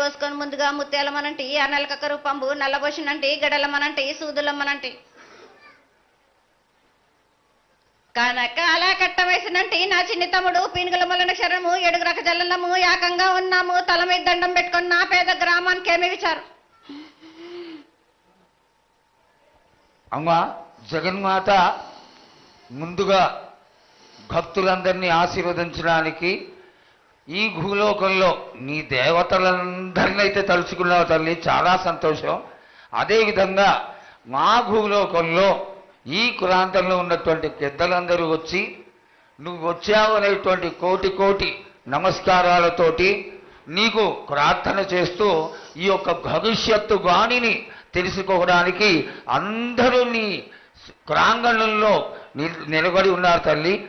కోసుకొని ముందుగా ముత్యాలమనంటి ఆ నెలకక్క రూపంబు నల్లబోసినంటి గడలమనంటి సూదులమ్మనంటి. కనకాల అలా కట్టవేసినంటి నా చిన్ని తమ్ముడు పీనుగల మొలన శరణము ఏడుగు రక జల్లము ఏకంగా ఉన్నాము తల మీద దండం పెట్టుకున్న నా పేద గ్రామానికి ఏమి విచారు. అమ్మా జగన్మాత ముందుగా భక్తులందరినీ ఆశీర్వదించడానికి ఈ భూలోకంలో నీ దేవతలందరినీ అయితే తలుచుకున్నావు తల్లి చాలా సంతోషం. అదేవిధంగా మా భూలోకంలో ఈ కులాంతంలో ఉన్నటువంటి పెద్దలందరూ వచ్చి నువ్వు వచ్చావు అనేటువంటి కోటి కోటి నమస్కారాలతోటి నీకు ప్రార్థన చేస్తూ ఈ యొక్క భవిష్యత్తు బాణిని తెలుసుకోవడానికి అందరూ నీ ప్రాంగణంలో నిలబడి ఉన్నారు తల్లి.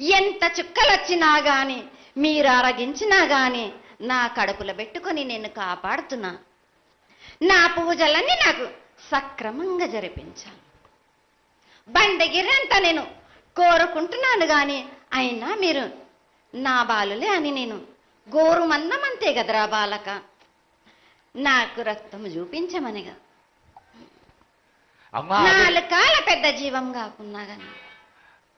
ఎంత చుక్కలు వచ్చినా గాని మీరు అరగించినా గాని నా కడుపులో పెట్టుకొని నేను కాపాడుతున్నా. నా పూజలన్నీ నాకు సక్రమంగా జరిపించాలి. బండగిరంతా నేను కోరుకుంటున్నాను గాని అయినా మీరు నా బాలులే అని నేను గోరు మందం అంతే కదరా బాలక? నాకు రక్తం చూపించమనిగా. నాలుగు కాల పెద్ద జీవం కాకున్నా గాని.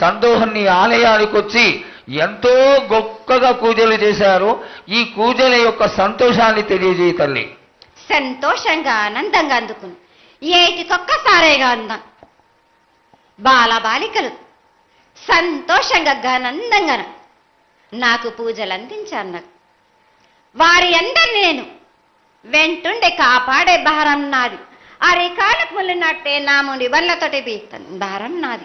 సందోహన్ని ఆలయానికి వచ్చి ఎంతో గొప్పగా పూజలు చేశారు. ఈ పూజల యొక్క సంతోషాన్ని తెలియజేయ తల్లి. సంతోషంగా ఆనందంగా అందుకుని. ఏటికొక్కసారేగా అందాం. బాల బాలికలు సంతోషంగా ఘనందంగా నాకు పూజలు అందించారు నాకు. వారి అందరిని నేను వెంటుండే కాపాడే భారం నాది. అరికాలకు ముళ్ళినట్టే నా ముడి వల్లతోటి బీస్తాను భారం నాది.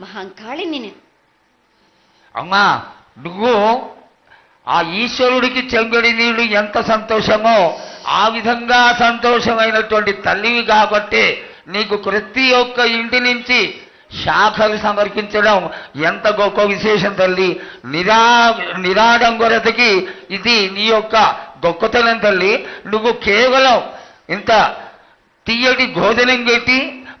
మహంకాళిని నేను అమ్మా నువ్వు ఆ ఈశ్వరుడికి చెంగడి నీళ్ళు ఎంత సంతోషమో ఆ విధంగా సంతోషమైనటువంటి తల్లివి కాబట్టి నీకు ప్రతి ఒక్క ఇంటి నుంచి శాఖలు సమర్పించడం ఎంత గొప్ప విశేషం తల్లి. నిరా నిరాడంబరతకి ఇది నీ యొక్క గొప్పతనం తల్లి. నువ్వు కేవలం ఇంత తీయటి భోజనం పెట్టి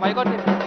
my god